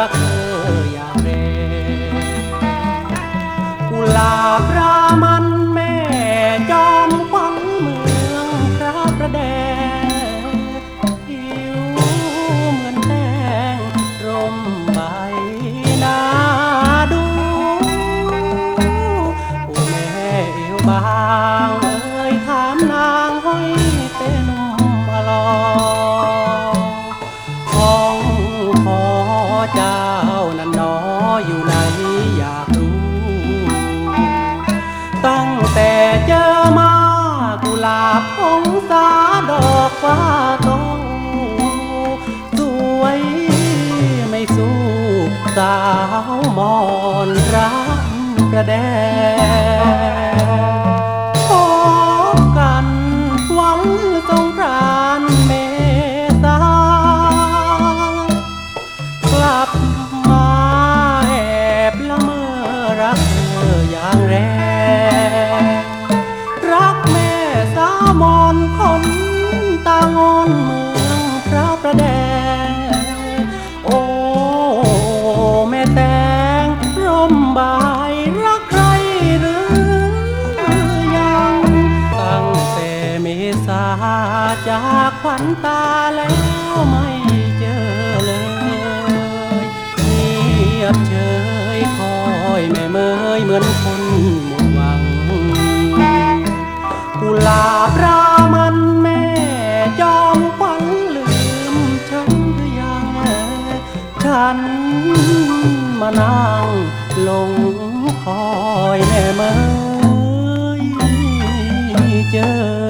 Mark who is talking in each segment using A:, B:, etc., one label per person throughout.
A: นรั มอนรักประแดพบกันวันสงกรานเมษากลับมาแอบละเมอรักเธออย่างแรง จากขวัญตาแล้วไม่เจอเลยเงียบเฉยคอยแม่เมยเหมือนคนหมดหวัง กุหลาบรามันแม่จอมขวัญลืมฉันหรือยังฉันมานั่งลงคอยแม่เมยเจอ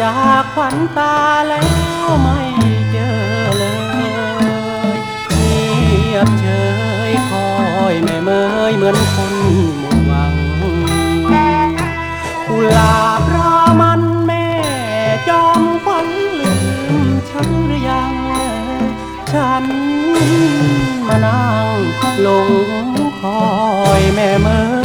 A: จากขวัญตาแล้วไม่เจอเลยเงียบเฉยคอยแม่เมยเหมือนคนหมดหวังกุหลาบรามันแม่จอมขวัญลืมฉันหรือยัง ฉันมานั่งลงคอยแม่เมย